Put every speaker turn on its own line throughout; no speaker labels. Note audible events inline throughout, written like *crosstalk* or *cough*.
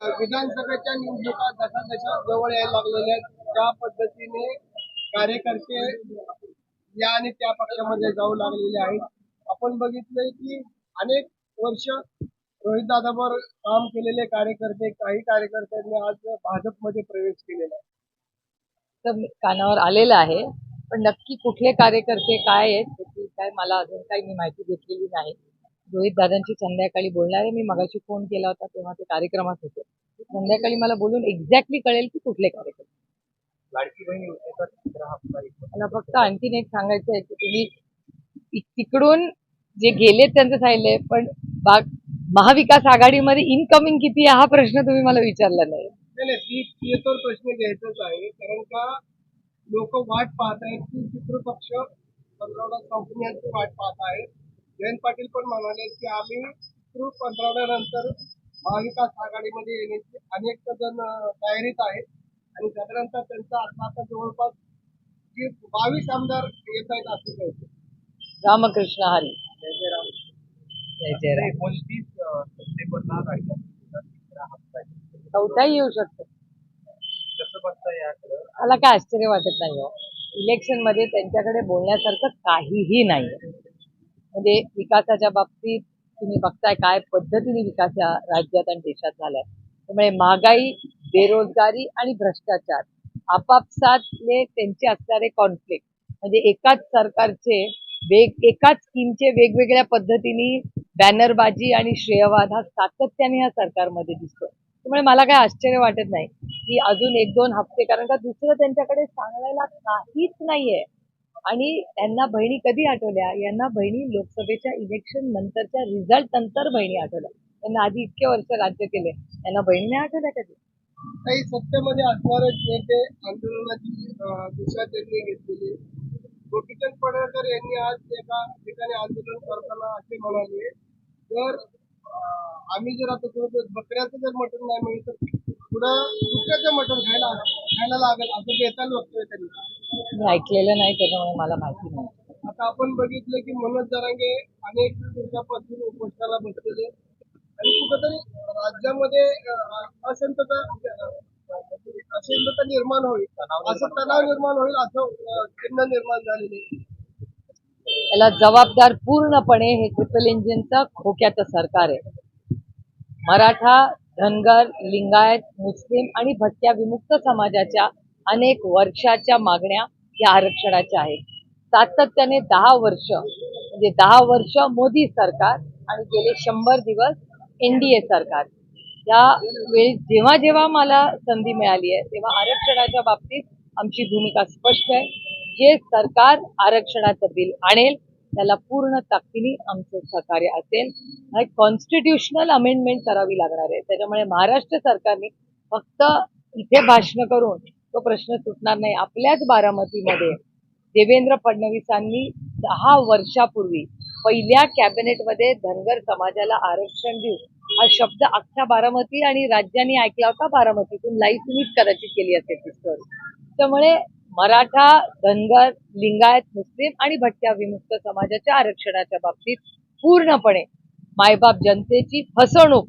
विधानसभेच्या निवडणुका जसा जशा जवळ यायला लागलेल्या आहेत. त्या पद्धतीने कार्यकर्ते या आणि त्या पक्षामध्ये जाऊ लागलेले आहेत. आपण बघितलंय की अनेक वर्ष रोहित दादावर काम केलेले कार्यकर्ते काही कार्यकर्त्यांनी आज भाजपमध्ये प्रवेश केलेला आहे.
तर कानावर आलेलं आहे पण नक्की कुठले कार्यकर्ते काय आहेत त्याची काय मला अजून काही मी माहिती घेतलेली नाही. रोहित दादांची संध्याकाळी बोलणार. आहे मी मगाशी फोन केला होता तेव्हा ते कार्यक्रमात होते. संध्याकाळी मला बोलून एक्झॅक्टली कळेल की कुठले
लाडकी बहीण हप्ता
मला फक्त आणखीन एक सांगायचं आहे की तुम्ही तिकडून जे गेले त्यांचं सांगितलंय पण बाग महाविकास आघाडीमध्ये इनकमिंग किती आहे हा प्रश्न तुम्ही मला विचारला नाही.
प्रश्न घ्यायचाच आहे. कारण का लोक वाट पाहत आहेत की पितृपक्ष पंधरवडा कंपन्यांची वाट पाहत आहेत. जयंत पाटील पण म्हणाले की आम्ही पंधरवड्यानंतर महाविकास आघाडीमध्ये येण्याची अनेक जण तयारीत आहेत. आणि साधारणतः त्यांचा आता आता जवळपास बावीस आमदार येत आहेत असं कळतं.
रामकृष्ण हरी.
जय जय राम.
जय जय राम.
एकोणतीस सप्टेंबरला
चौथाही येऊ शकतो.
कसं बघता याकडं
मला काय आश्चर्य वाटत नाही हो. इलेक्शनमध्ये त्यांच्याकडे बोलण्यासारखं काहीही नाही. म्हणजे विकासाच्या बाबतीत तुम्ही बघताय काय पद्धतीने विकास या राज्यात आणि देशात झालाय. त्यामुळे महागाई बेरोजगारी आणि भ्रष्टाचार आपापसातले त्यांचे असणारे कॉन्फ्लिक्ट म्हणजे एकाच सरकारचे वेग एकाच स्कीमचे वेगवेगळ्या पद्धतीने बॅनरबाजी आणि श्रेयवाद हा सातत्याने या सरकारमध्ये दिसतो त्यामुळे मला काय आश्चर्य वाटत नाही की अजून एक दोन हप्ते कारण का दुसरं त्यांच्याकडे सांगायला काहीच नाहीये. आणि यांना बहिणी कधी आठवल्या? यांना बहिणी लोकसभेच्या इलेक्शन नंतरच्या रिझल्ट नंतर बहिणी आठवल्या. त्यांना आधी इतके वर्ष राज्य केले. यांना बहिणी नाही आठवल्या कधी?
काही सत्तेमध्ये असणारच नेते आंदोलनाची दिशा त्यांनी घेतलेली. गोपीचंद पडळकर यांनी आज एका ठिकाणी आंदोलन करताना असे म्हणाले जर आम्ही जर आता बकऱ्याचं जर मटण नाही मिळत तर पुढं दुसऱ्याचं मटण खायला खायला लागेल. असं बेताल वक्तव्य त्यांनी.
मी ऐकलेलं नाही त्याच्यामुळे मला माहिती नाही.
आता आपण बघितलं की मनोज जरांगे अनेक दिवसापासून उपोषणाला बसलेले आणि कुठंतरी राज्यामध्ये अशांतता अशांतता निर्माण होईल. असं तणाव निर्माण होईल असं चिन्ह निर्माण झालेले
याला जबाबदार पूर्णपणे हे ट्रिपल इंजिनचं खोक्याचं सरकार आहे. मराठा धनगर लिंगायत मुस्लिम आणि भटक्या विमुक्त समाजाच्या अनेक वर्षाच्या मागण्या या आरक्षणाच्या आहेत. सातत्याने दहा वर्ष म्हणजे दहा वर्ष मोदी सरकार आणि गेले शंभर दिवस एनडीए सरकार. या वेळी जेव्हा जेव्हा मला संधी मिळाली आहे तेव्हा आरक्षणाच्या बाबतीत आमची भूमिका स्पष्ट आहे. जे सरकार आरक्षणाचं बिल आणेल त्याला पूर्ण ताकदीने आमचं सहकार्य असेल. एक कॉन्स्टिट्युशनल अमेंडमेंट करावी लागणार आहे. त्याच्यामुळे महाराष्ट्र सरकारने फक्त इथे भाषण करून तो प्रश्न सुटणार नाही. आपल्याच बारामतीमध्ये देवेंद्र फडणवीसांनी दहा वर्षापूर्वी पहिल्या कॅबिनेटमध्ये धनगर समाजाला आरक्षण देऊ हा शब्द अख्ख्या बारामती आणि राज्याने ऐकला होता. बारामतीतून लाईव्ह तुम्हीच कदाचित केली असेल ती स्टोरी त्यामुळे मराठा धनगर लिंगायत मुस्लिम आणि भटक्या विमुक्त समाजाच्या आरक्षणाच्या बाबतीत पूर्णपणे मायबाप जनतेची फसवणूक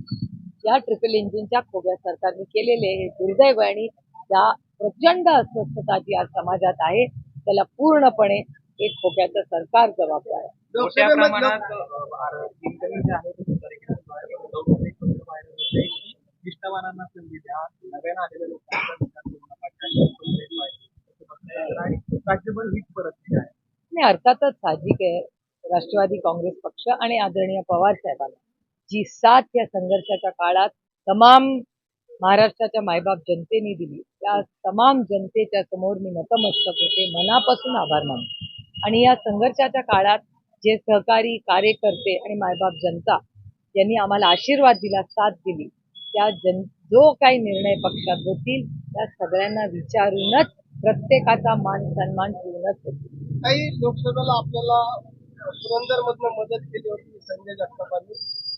या ट्रिपल इंजिनच्या खोग्या सरकारने केलेले हे दुर्दैव आणि या प्रचंड अस्वस्थता जी आज समाजात आहे त्याला पूर्णपणे एक खोक्याचं सरकार जबाबदार आहे.
मोठ्या प्रमाणात निष्ठावानांना संधी द्या नव्यानं आलेल्या लोकांचा राज्यभर हीच आहे
आणि अर्थातच साहजिक आहे. राष्ट्रवादी काँग्रेस पक्ष आणि आदरणीय पवार साहेबांना जी साथ या संघर्षाच्या काळात तमाम महाराष्ट्राच्या मायबाप जनतेने दिली. त्या तमाम जनतेच्या समोर मी नतमस्तक होते. मनापासून आभार मानतो. आणि या संघर्षाच्या काळात जे सहकारी कार्यकर्ते आणि मायबाप जनता यांनी आम्हाला आशीर्वाद दिला साथ दिली त्या जन जो काही निर्णय पक्षात होतील त्या सगळ्यांना विचारूनच प्रत्येकाचा मान सन्मान ठेवूनच होतील
काही लोकसभेला आपल्याला पुरंदर मधनं मदत केली होती संजय जगतापांनी.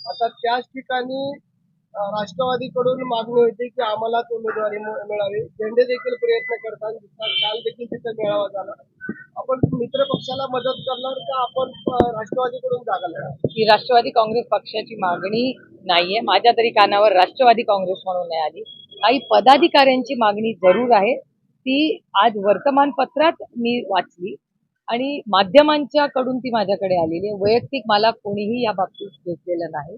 आता त्याच ठिकाणी राष्ट्रवादीकडून मागणी होती की आम्हालाच उमेदवारी मिळावी. झेंडे देखील प्रयत्न करतात दिसतात. काल देखील तिथे मेळावा झाला. आपण मित्र पक्षाला मदत करणार का आपण राष्ट्रवादीकडून जागा लढणार?
ही राष्ट्रवादी काँग्रेस पक्षाची मागणी नाहीये. माझ्या तरी कानावर राष्ट्रवादी काँग्रेस म्हणून नाही आली. काही पदाधिकाऱ्यांची मागणी जरूर आहे. ती आज वर्तमानपत्रात मी वाचली. आणि माध्यमांच्या कडून ती माझ्याकडे आलेली आहे. वैयक्तिक मला कोणीही या बाबतीत घेतलेलं नाही.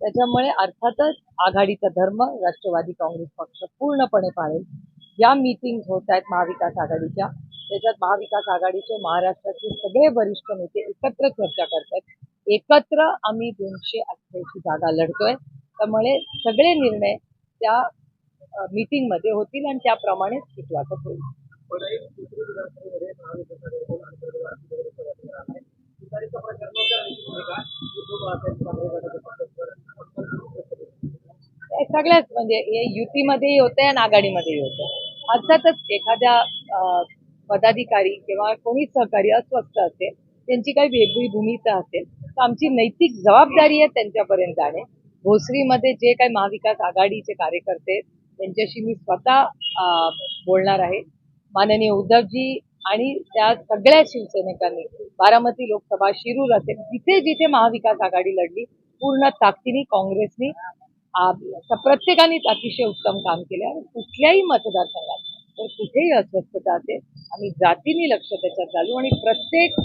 त्याच्यामुळे अर्थातच आघाडीचा धर्म राष्ट्रवादी काँग्रेस पक्ष पूर्णपणे पाळेल. ज्या मीटिंग होत आहेत महाविकास आघाडीच्या. त्याच्यात महाविकास आघाडीचे महाराष्ट्रातील सगळे वरिष्ठ नेते एकत्र चर्चा करतायत एकत्र आम्ही दोनशे अठ्ठ्याऐंशी जागा लढतोय. त्यामुळे सगळे निर्णय त्या मीटिंगमध्ये होतील आणि त्याप्रमाणेच सीट वाटप होईल. हे सगळ्याच म्हणजे युतीमध्येही होतंय आणि आघाडीमध्येही होतंय. अर्थातच एखाद्या पदाधिकारी किंवा कोणी सहकारी अस्वस्थ असेल त्यांची काही वेगळी भूमिका असेल तर आमची नैतिक जबाबदारी आहे त्यांच्यापर्यंत जाणे. भोसरीमध्ये जे काही महाविकास आघाडीचे कार्यकर्ते त्यांच्याशी मी स्वतः बोलणार आहे. माननीय उद्धवजी आणि त्या सगळ्या शिवसैनिकांनी बारामती लोकसभा शिरूर असेल जिथे जिथे महाविकास आघाडी लढली पूर्ण ताकदीने काँग्रेसनी प्रत्येकानेच अतिशय उत्तम काम केले आणि कुठल्याही मतदारसंघात तर कुठेही अस्वस्थता असेल आम्ही जातीने लक्ष त्याच्यात घालू आणि प्रत्येक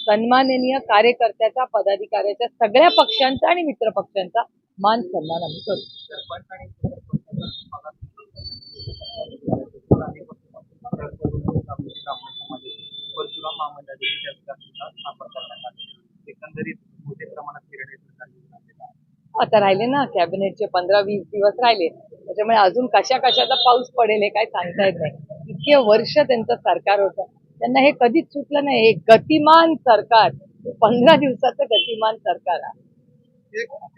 सन्माननीय कार्यकर्त्याचा पदाधिकाऱ्याच्या सगळ्या पक्षांचा आणि मित्र पक्षांचा मान सन्मान आम्ही करू
सरपंच आणि परशुराम महामंडळाची चर्चा सुद्धा स्थापन करण्यात आली एकंदरीत मोठ्या प्रमाणात निर्णय सरकारने घेतलेला आहे.
आता राहिले ना कॅबिनेटचे पंधरा वीस दिवस राहिले. त्याच्यामुळे अजून कशा कशाचा पाऊस पडेल हे काय सांगता येत नाही. इतके वर्ष त्यांचं सरकार होतं. त्यांना हे कधीच सुटलं नाही. हे गतिमान सरकार पंधरा दिवसाचं गतिमान सरकार आहे.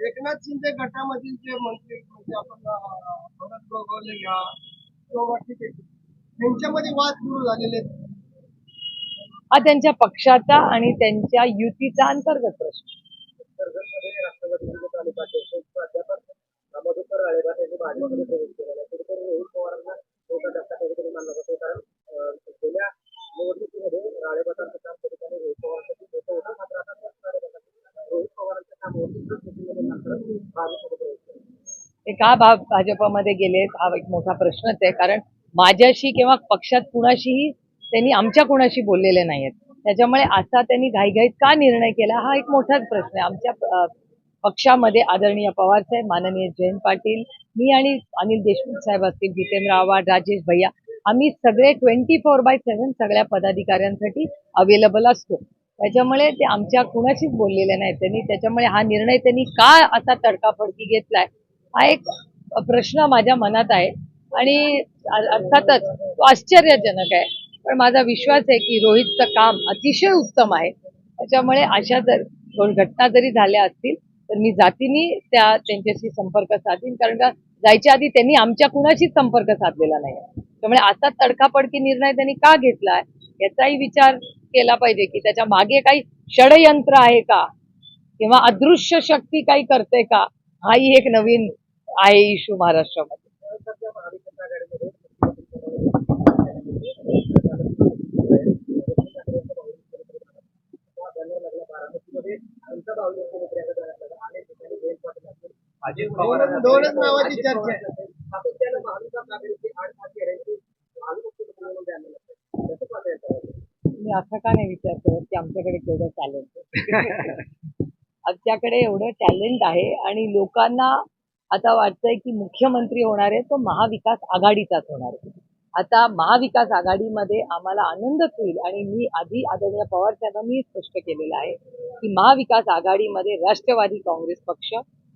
एकनाथ शिंदे गटामधील जे मंत्री म्हणजे आपण भरत गोगवले घ्या किंवा त्यांच्यामध्ये वाद सुरू झालेले
हा त्यांच्या पक्षाचा आणि त्यांच्या युतीचा अंतर्गत प्रश्न.
रोहित पवारांना
ते का भा भाजपमध्ये गेलेत हा एक मोठा प्रश्नच आहे कारण माझ्याशी किंवा पक्षात कुणाशीही त्यांनी आमच्या कुणाशी बोललेले नाहीत त्याच्यामुळे आता त्यांनी घाईघाईत का निर्णय केला हा एक मोठाच प्रश्न आहे. आमच्या पक्षामध्ये आदरणीय पवार साहेब माननीय जयंत पाटील मी आणि अनिल देशमुख साहेब असतील जितेंद्र आव्हाड राजेश भैया आम्ही सगळे ट्वेंटी फोर बाय सेव्हन सगळ्या पदाधिकाऱ्यांसाठी अवेलेबल असतो. त्याच्यामुळे ते आमच्या कुणाशीच बोललेले नाहीत. त्यांनी त्याच्यामुळे हा निर्णय त्यांनी का असा तडकाफडकी घेतलाय हा एक प्रश्न माझ्या मनात आहे. आणि अर्थातच तो आश्चर्यजनक आहे. पण माझा विश्वास आहे की रोहितचं काम अतिशय उत्तम आहे. त्याच्यामुळे अशा जर दोन घटना जरी झाल्या असतील तर मी जातीने त्या त्यांच्याशी संपर्क साधीन. कारण का जायच्या आधी त्यांनी आमच्या कुणाशीच संपर्क साधलेला नाही. त्यामुळे असा तडकापडकी निर्णय त्यांनी का घेतलाय याचाही विचार केला पाहिजे की त्याच्यामागे काही षडयंत्र आहे का? किंवा अदृश्य शक्ती काही करते का? हाही एक नवीन आहे इशू महाराष्ट्रामध्ये
सध्या महाविकास आघाडीमध्ये बारामतीमध्ये त्यांचा भावना मुख्यमंत्र्यांकडे जाण्यात आला. अनेक ठिकाणी जयंत पाटील असतील, अजित पवार
दोनच- नावाची चर्चा आहे.
मी असं का नाही विचार करत की आमच्याकडे केवढं टॅलेंट आहे? *laughs* आमच्याकडे एवढं टॅलेंट आहे आणि लोकांना आता वाटतंय की मुख्यमंत्री होणार आहे तो महाविकास आघाडीचाच होणार आहे. आता महाविकास आघाडीमध्ये आम्हाला आनंदच होईल आणि मी आधी आदरणीय पवार साहेबांनी स्पष्ट केलेलं आहे की महाविकास आघाडीमध्ये राष्ट्रवादी काँग्रेस पक्ष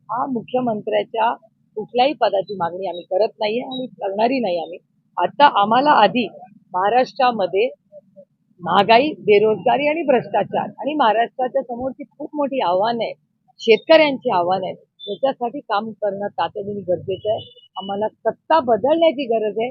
हा मुख्यमंत्र्याच्या कुठल्याही पदाची मागणी आम्ही करत नाहीये आणि करणारी नाही आम्ही. आता आम्हाला आधी महाराष्ट्रामध्ये महागाई बेरोजगारी आणि भ्रष्टाचार आणि महाराष्ट्राच्या समोरची खूप मोठी आव्हानं आहेत शेतकऱ्यांची आव्हानं आहेत याच्यासाठी काम करणं तातडीने गरजेचं आहे. आम्हाला सत्ता बदलण्याची गरज आहे.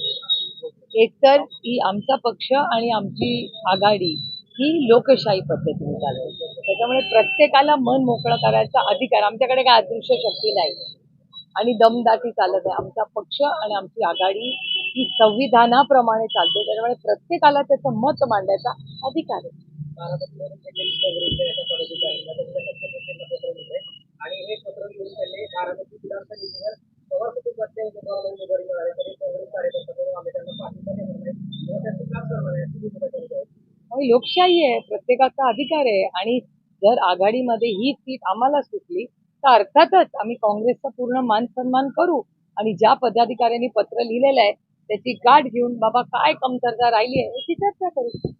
एकतर ही आमचा पक्ष आणि आमची आघाडी ही लोकशाही पद्धतीने चालवते त्याच्यामुळे प्रत्येकाला मन मोकळं करायचा अधिकार आमच्याकडे काय अदृश्य शक्ती नाही. आणि दमदाटी चालत आहे. आमचा पक्ष आणि आमची आघाडी ही संविधानाप्रमाणे चालते. त्याच्यामुळे प्रत्येकाला त्याचं मत मांडायचा अधिकार आहे.
आणि हे पत्र लिहून त्यांनी बारामती विधानसभा पवार कुटुंबातल्या उमेदवाराला उमेदवारी मिळाली तरी काँग्रेस कार्यकर्ता
हो, लोकशाही आहे प्रत्येकाचा अधिकार आहे. आणि जर आघाडीमध्ये ही सीट आम्हाला सुटली तर अर्थातच आम्ही काँग्रेसचा पूर्ण मान सन्मान करू आणि ज्या पदाधिकाऱ्यांनी पत्र लिहिलेलं आहे त्याची गाठ घेऊन बाबा काय कमतरता राहिली आहे याची चर्चा करू.